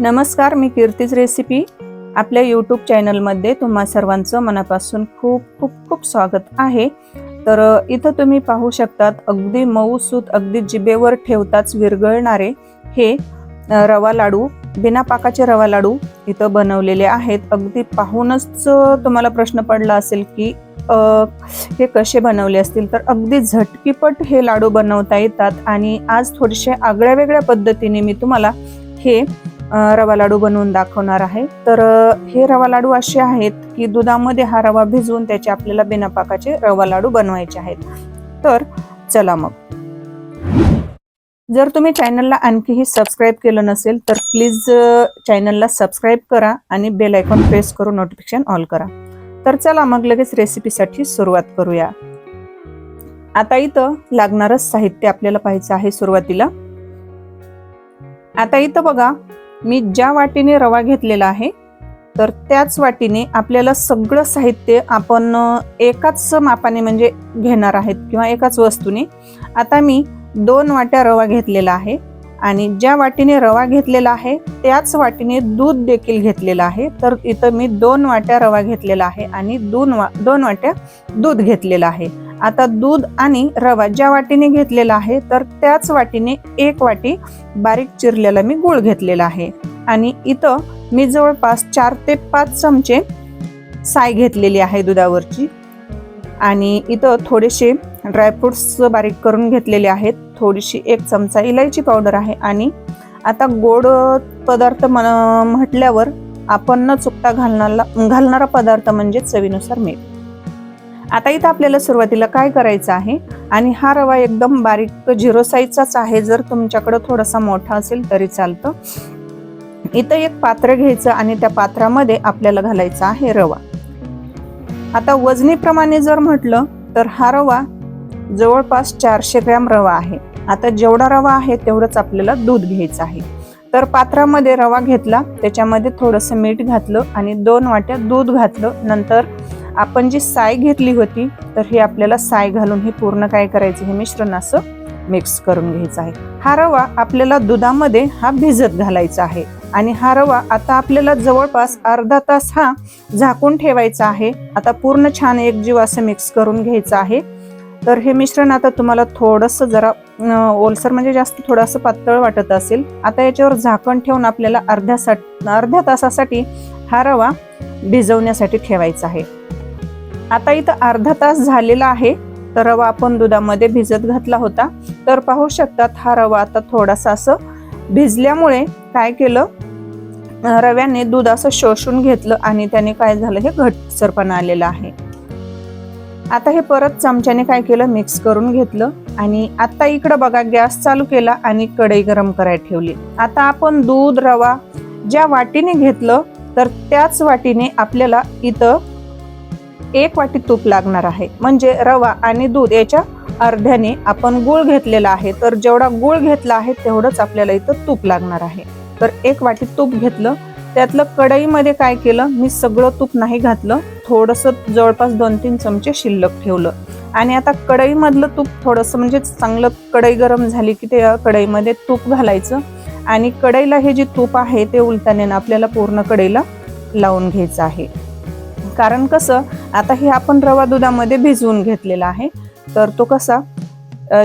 नमस्कार मी कीर्तीज रेसिपी. आपल्या यूट्यूब चॅनलमध्ये तुम्हा सर्वांचं मनापासून खूप खूप खूप स्वागत आहे. तर इथं तुम्ही पाहू शकतात अगदी मऊसूत अगदी जिभेवर ठेवताच विरघळणारे हे रवा लाडू बिना पाकाचे रवा लाडू इथं बनवलेले आहेत. अगदी पाहूनच तुम्हाला प्रश्न पडला असेल की हे कसे बनवले असतील? तर अगदी झटकीपट हे लाडू बनवता येतात आणि आज थोडेसे आगळ्या वेगळ्या पद्धतीने मी तुम्हाला हे रवा लाडू बनवून दाखवणार आहे. तर हे रवा लाडू असे आहेत की दुधामध्ये हा रवा भिजवून त्याचे आपल्याला बिनापाकाचे रवा लाडू बनवायचे आहेत. तर चला मग. जर तुम्ही चॅनलला आणखीही सबस्क्राईब केलं नसेल तर प्लीज चॅनलला सबस्क्राईब करा आणि बेल आयकॉन प्रेस करून नोटिफिकेशन ऑल करा. तर चला मग लगेच रेसिपीसाठी सुरुवात करूया. आता इथं लागणारच साहित्य आपल्याला पाहायचं आहे सुरुवातीला. आता इथं बघा मी ज्या वाटीने रवा घेतलेला आहे तर त्याच वाटीने आपल्याला सगळं साहित्य आपण एकाच मापाने म्हणजे घेणार आहेत किंवा एकाच वस्तूने. आता मी दोन वाट्या रवा घेतलेला आहे आणि ज्या वाटीने रवा घेतलेला आहे त्याच वाटीने दूध देखील घेतलेलं आहे. तर इथं मी दोन वाट्या रवा घेतलेला आहे आणि दोन वा दोन वाट्या दूध घेतलेलं आहे. आता दूध आणि रवा ज्या वाटीने घेतलेला आहे तर त्याच वाटीने एक वाटी बारीक चिरलेला मी गुळ घेतलेला आहे. आणि इथं मी जवळपास चार ते पाच चमचे साय घेतलेली आहे दुधावरची. आणि इथं थोडेसे ड्रायफ्रुट्स बारीक करून घेतलेले आहेत. थोडीशी एक चमचा इलायची पावडर आहे. आणि आता गोड पदार्थ म्हटल्यावर आपण न चुकता घालणारा घालणारा पदार्थ म्हणजे चवीनुसार मीठ. आता इथं आपल्याला सुरुवातीला काय करायचं आहे? आणि हा रवा एकदम बारीक झिरो साईजचाच आहे. जर तुमच्याकडं थोडासा मोठा असेल तरी चालतं. इथं एक पात्र घ्यायचं आणि त्या पात्रामध्ये आपल्याला घालायचा आहे रवा. आता वजनीप्रमाणे जर म्हटलं तर हा रवा जवळपास चारशे ग्रॅम रवा आहे. आता जेवढा रवा आहे तेवढंच आपल्याला दूध घ्यायचं आहे. तर पात्रामध्ये रवा घेतला त्याच्यामध्ये थोडंसं मीठ घातलं आणि दोन वाट्या दूध घातलं. नंतर आपण जी साय घेतली होती तर हे आपल्याला साय घालून हे पूर्ण काय करायचं हे मिश्रण असं मिक्स करून घ्यायचं आहे. हा रवा आपल्याला दुधामध्ये हा भिजत घालायचा आहे. आणि हा रवा आता आपल्याला जवळपास अर्धा तास हा झाकून ठेवायचा आहे. आता पूर्ण छान एकजीव असं मिक्स करून घ्यायचं आहे. तर हे मिश्रण आता तुम्हाला थोडंसं जरा ओलसर म्हणजे जास्त थोडंसं पातळ वाटत असेल. आता याच्यावर झाकण ठेवून आपल्याला अर्ध्या सा अर्ध्या तासासाठी हा रवा भिजवण्यासाठी ठेवायचा आहे. आता इथं अर्धा तास झालेला आहे. तर रवा आपण दुधामध्ये भिजत घातला होता. तर पाहू शकतात हा रवा आता थोडासा असं भिजल्यामुळे काय केलं? रव्याने दूध असं शोषून घेतलं आणि त्याने काय झालं? हे घटसरपणा आलेलं आहे. आता हे परत चमच्याने काय केलं? मिक्स करून घेतलं आणि आता इकडं बघा गॅस चालू केला आणि कढई गरम करायला ठेवली. आता आपण दूध रवा ज्या वाटीने घेतलं तर त्याच वाटीने आपल्याला इथं एक वाटी तूप लागणार आहे. म्हणजे रवा आणि दूध याच्या अर्ध्याने आपण गूळ घेतलेला आहे. तर जेवढा गूळ घेतला आहे तेवढंच आपल्याला इथं तूप लागणार आहे. तर एक वाटी तूप घेतलं. त्यातलं कढईमध्ये काय केलं? मी सगळं तूप नाही घातलं. थोडंसं जवळपास दोन तीन चमचे शिल्लक ठेवलं. आणि आता कढईमधलं तूप थोडंसं म्हणजे चांगलं कढई गरम झाली की त्या कढईमध्ये तूप घालायचं. आणि कढईला हे जे तूप आहे ते उलटाने आपल्याला पूर्ण कढईला लावून घ्यायचं आहे. कारण कसं? आता हे आपण रवा दुधामध्ये भिजवून घेतलेला आहे. तर तो कसा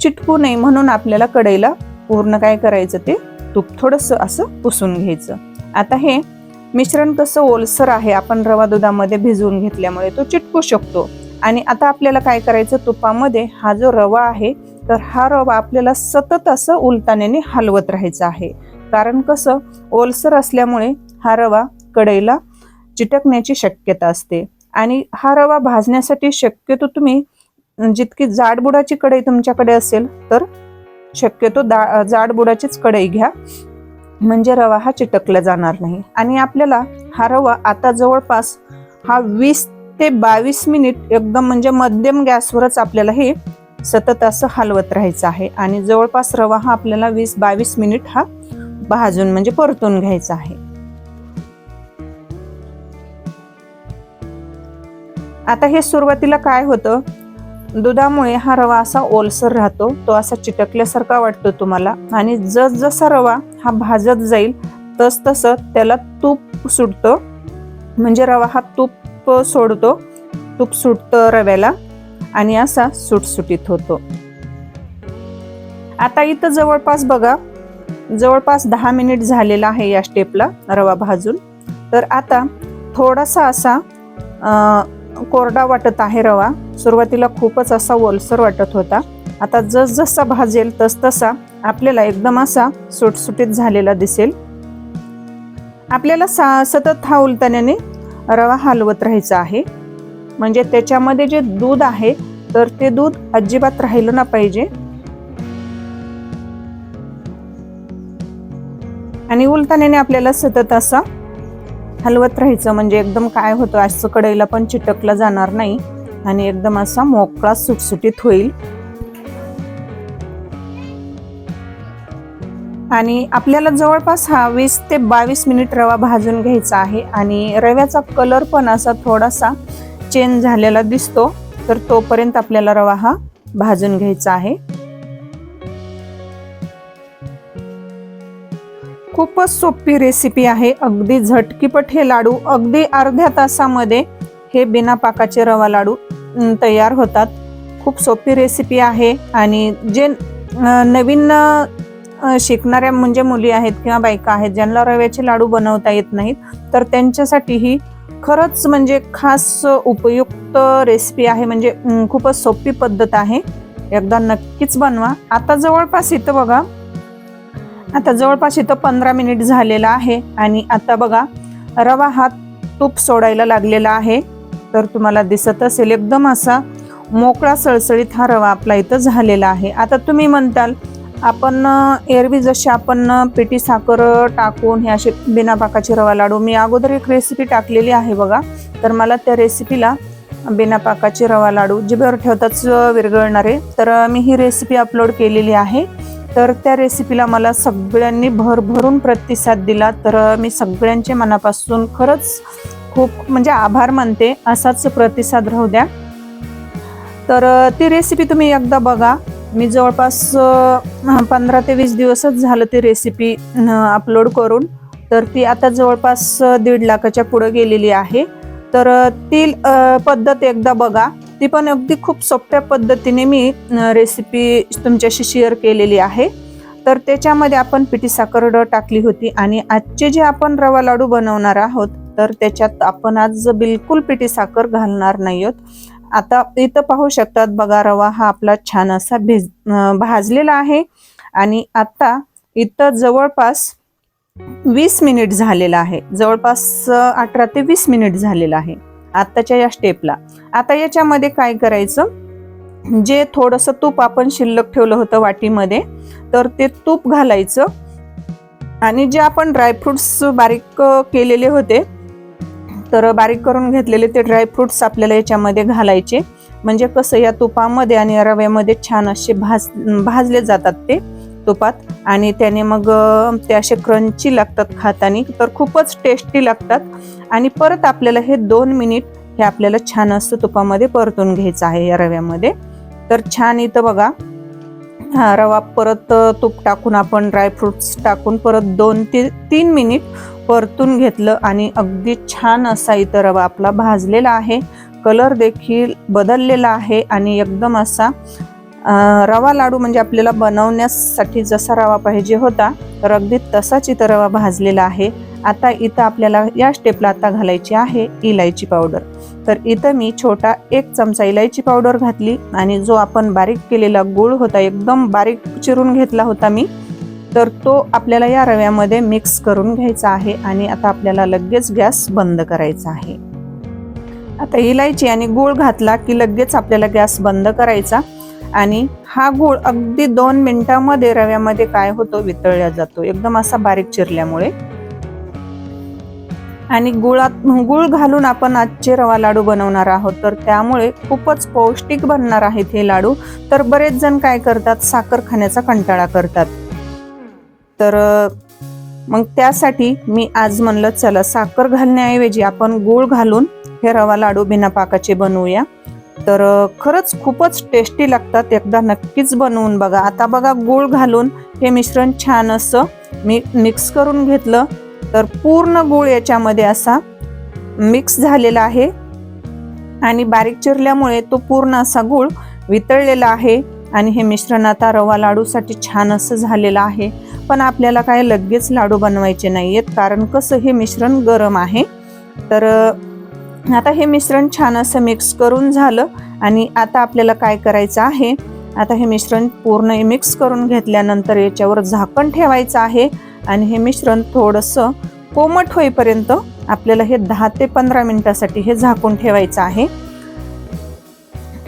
चिटकू नये म्हणून आपल्याला कढईला पूर्ण काय करायचं ते तूप थोडंसं असं पुसून घ्यायचं. आता हे मिश्रण कसं ओलसर आहे आपण रवा दुधामध्ये भिजवून घेतल्यामुळे तो चिटकू शकतो. आणि आता आपल्याला काय करायचं तुपामध्ये हा जो रवा आहे तर हा रवा आपल्याला सतत असं उलताण्याने हलवत राहायचा आहे. कारण कसं ओलसर असल्यामुळे हा रवा कढईला चिटकण्याची शक्यता असते. आणि हा रवा भाजण्यासाठी शक्यतो तुम्ही जितकी जाडबुडाची कढई तुमच्याकडे असेल तर शक्यतो दा जाडबुडाचीच कढई घ्या. म्हणजे रवा हा चिटकला जाणार नाही. आणि आपल्याला हा रवा आता जवळपास हा वीस ते बावीस मिनिट एकदम म्हणजे मध्यम गॅसवरच आपल्याला हे सतत असं हलवत राहायचं आहे. आणि जवळपास रवा हा आपल्याला वीस बावीस मिनिट हा भाजून म्हणजे परतून घ्यायचा आहे. आता हे सुरुवातीला काय होतं? दुधामुळे हा रवा असा ओलसर राहतो तो असा चिटकल्यासारखा वाटतो तुम्हाला. आणि जसजसा रवा हा भाजत जाईल तस तसं त्याला तूप सुटतं. म्हणजे रवा हा तूप सोडतो. तूप सुटतं रव्याला आणि असा सुटसुटीत होतो. आता इथं जवळपास बघा जवळपास दहा मिनिट झालेला आहे या स्टेपला रवा भाजून. तर आता थोडासा असा कोरडा वाटत आहे रवा. सुरुवातीला खूपच असा ओलसर वाटत होता. आता जसजसा भाजेल तसतसा आपल्याला एकदम असा सुटसुटीत झालेला दिसेल. आपल्याला सा सतत हा उलटण्याने रवा हलवत राहायचा आहे. म्हणजे त्याच्यामध्ये जे दूध आहे तर ते दूध अजिबात राहिलं ना पाहिजे. आणि उलटण्याने आपल्याला सतत असा हलवत राहायचं म्हणजे एकदम काय होतं असं कढईला पण चिटकला जाणार नाही आणि एकदम असा मोकळा सुटसुटीत होईल. आणि आपल्याला जवळपास हा वीस ते बावीस मिनिट रवा भाजून घ्यायचा आहे आणि रव्याचा कलर पण असा थोडासा चेंज झालेला दिसतो तर तोपर्यंत आपल्याला रवा हा भाजून घ्यायचा आहे. खूपच सोपी रेसिपी आहे. अगदी झटकीपट हे लाडू अगदी अर्ध्या तासामध्ये हे बिना पाकाचे रवा लाडू तयार होतात. खूप सोपी रेसिपी आहे आणि जे नवीन शिकणाऱ्या म्हणजे मुली आहेत किंवा बायका आहेत ज्यांना रव्याचे लाडू बनवता येत नाहीत तर त्यांच्यासाठी ही खरंच म्हणजे खास उपयुक्त रेसिपी आहे. म्हणजे खूपच सोपी पद्धत आहे. एकदा नक्कीच बनवा. आता जवळपास इथं बघा आता जवळपास इथं पंधरा मिनिट झालेला आहे आणि आता बघा रवा हा तूप सोडायला लागलेला आहे. तर तुम्हाला दिसत असेल एकदम असा मोकळा सळसळीत हा रवा आपला इथं झालेला आहे. आता तुम्ही म्हणताल आपण एरवी जसे आपण अं, पिठी साखर टाकून हे असे बिना पाकाचे रवा लाडू मी अगोदर एक रेसिपी टाकलेली आहे बघा. तर मला त्या रेसिपीला बिना पाकाचे रवा लाडू जिभेवर ठेवताच विरघळणारे. तर मी ही रेसिपी अपलोड केलेली आहे. तर त्या रेसिपीला मला सगळ्यांनी भरभरून प्रतिसाद दिला. तर मी सगळ्यांचे मनापासून खरंच खूप म्हणजे आभार मानते असाच प्रतिसाद राहू द्या. तर ती रेसिपी तुम्ही एकदा बघा. मी जवळपास पंधरा ते वीस दिवसच झालं ती रेसिपी अपलोड करून. तर ती आता जवळपास दीड लाखाच्या पुढं गेलेली आहे. तर ती पद्धत एकदा बघा. ती पण अगदी खूप सोप्या पद्धतीने मी रेसिपी तुमच्याशी शेअर केलेली आहे. तर त्याच्यामध्ये आपण पिठी साखर ड टाकली होती आणि आजचे जे आपण रवा लाडू बनवणार आहोत तर त्याच्यात आपण आज बिलकुल पिठी साखर घालणार नाही आहोत. आता इथं पाहू शकतात बघा रवा हा आपला छान असा भिज भाजलेला आहे आणि आता इथं जवळपास वीस मिनिट झालेला आहे. जवळपास अठरा ते वीस मिनिट झालेला आहे. आत्ताच्या या स्टेपला आता याच्यामध्ये काय करायचं? जे थोडंसं तूप आपण शिल्लक ठेवलं होतं वाटीमध्ये तर ते तूप घालायचं. आणि जे आपण ड्रायफ्रुट्स बारीक केलेले होते तर बारीक करून घेतलेले ते ड्रायफ्रुट्स आपल्याला याच्यामध्ये घालायचे. म्हणजे कसं या तुपामध्ये आणि रव्यामध्ये छान असे भाज भाजले जातात ते. तुपात. आणि त्याने मग ते असे क्रंची लागतात खातानी तर खूपच टेस्टी लागतात. आणि परत आपल्याला हे दोन मिनिट हे आपल्याला छान असतं तुपामध्ये परतून घ्यायचं आहे या रव्यामध्ये. तर छान इथं बघा हा रवा परत तूप टाकून आपण ड्रायफ्रुट्स टाकून परत दोन ते तीन मिनिट परतून घेतलं आणि अगदी छान असा इथं रवा आपला भाजलेला आहे. कलर देखील बदललेला आहे आणि एकदम असा रवा लाडू म्हणजे आपल्याला बनवण्यासाठी जसा रवा पाहिजे होता तर अगदी तसाच इथं रवा भाजलेला आहे. आता इथं आपल्याला या स्टेपला आता घालायची आहे इलायची पावडर तर इथं मी छोटा एक चमचा इलायची पावडर घातली आणि जो आपण बारीक केलेला गूळ होता एकदम बारीक चिरून घेतला होता मी तर तो आपल्याला या रव्यामध्ये मिक्स करून घ्यायचा आहे आणि आता आपल्याला लगेच गॅस बंद करायचा आहे. आता इलायची आणि गूळ घातला की लगेच आपल्याला गॅस बंद करायचा. आणि हा गूळ अगदी दोन मिनिटामध्ये रव्यामध्ये काय होतो वितळला जातो. एकदम असा बारीक चिरल्यामुळे. आणि गुळात गुळ घालून आपण आजचे रवा लाडू बनवणार आहोत. तर त्यामुळे खूपच पौष्टिक बनणार आहेत हे लाडू. तर बरेच जण काय करतात? साखर खाण्याचा कंटाळा करतात. तर मग त्यासाठी मी आज म्हणलं चला साखर घालण्याऐवजी आपण गूळ घालून हे रवा लाडू बिना पाकाचे बनवूया. तर खरंच खूपच टेस्टी लागतात. एकदा नक्कीच बनवून बघा. आता बघा गूळ घालून हे मिश्रण छान असं मी मिक्स करून घेतलं. तर पूर्ण गूळ याच्यामध्ये असा मिक्स झालेला आहे. आणि बारीक चिरल्यामुळे तो पूर्ण असा गूळ वितळलेला आहे. आणि हे मिश्रण आता रवा लाडूसाठी छान असं झालेलं आहे. पण आपल्याला काय लगेच लाडू बनवायचे नाही आहेत कारण कसं हे मिश्रण गरम आहे. तर आता हे मिश्रण छान असं मिक्स करून झालं आणि आता आपल्याला काय करायचं आहे? आता हे मिश्रण पूर्ण मिक्स करून घेतल्यानंतर याच्यावर झाकण ठेवायचं आहे आणि हे मिश्रण थोडंसं कोमट होईपर्यंत आपल्याला हे दहा ते पंधरा मिनिटासाठी हे झाकून ठेवायचं आहे.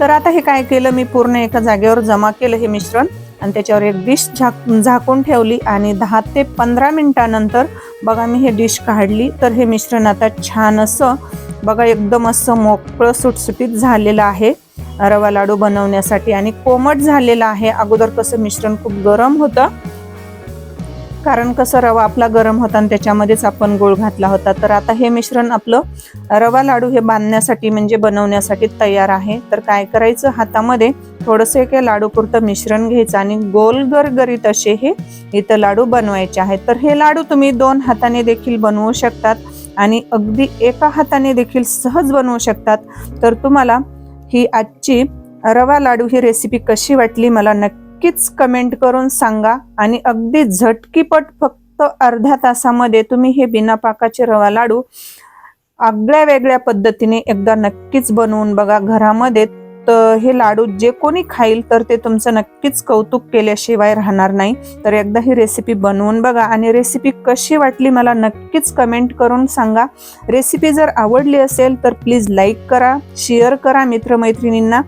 तर आता हे काय केलं? मी पूर्ण एका जागेवर जमा केलं हे मिश्रण आणि त्याच्यावर एक डिश झाक झाकून ठेवली आणि दहा ते पंधरा मिनिटानंतर बघा मी हे डिश काढली. तर हे मिश्रण आता छान असं बघा एकदम असं मोकळं सुटसुटीत झालेलं आहे. रवा लाडू बनवण्यासाठी आणि कोमट झालेलं आहे. अगोदर कसं मिश्रण खूप गरम होतं. कारण कसं रवा आपला गरम होता आणि त्याच्यामध्येच आपण गोळ घातला होता. तर आता हे मिश्रण आपलं रवा लाडू हे बांधण्यासाठी म्हणजे बनवण्यासाठी तयार आहे. तर काय करायचं? हातामध्ये थोडंसं एक लाडूपुरतं मिश्रण घ्यायचं आणि गोल गरगरीत असे हे इथं लाडू बनवायचे आहेत. तर हे लाडू तुम्ही दोन हाताने देखील बनवू शकतात. आणि अगदी एका हाताने देखील सहज बनवू शकतात. तर तुम्हाला ही आजची रवा लाडू ही रेसिपी कशी वाटली मला नक्कीच कमेंट करून सांगा. आणि अगदी झटकीपट फक्त अर्ध्या तासामध्ये तुम्ही हे बिना पाकाचे रवा लाडू आगळ्या वेगळ्या पद्धतीने एकदा नक्कीच बनवून बघा. घरामध्ये तर हे लाडू जे कोणी खाईल तर ते तुमचं नक्कीच कौतुक केल्याशिवाय राहणार नाही. तर एकदा ही रेसिपी बनवून बघा आणि रेसिपी कशी वाटली मला नक्कीच कमेंट करून सांगा. रेसिपी जर आवडली असेल तर प्लीज लाईक करा शेअर करा मित्रमैत्रिणींना.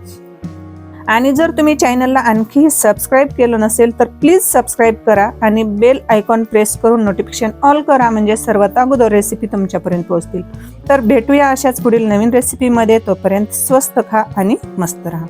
आणि जर तुम्ही चॅनलला आणखीही सबस्क्राईब केलं नसेल तर प्लीज सबस्क्राईब करा आणि बेल आयकॉन प्रेस करून नोटिफिकेशन ऑल करा म्हणजे सर्वात अगोदर रेसिपी तुमच्यापर्यंत पोहोचतील. तर भेटूया अशाच पुढील नवीन रेसिपीमध्ये तोपर्यंत स्वस्त खा आणि मस्त राहा.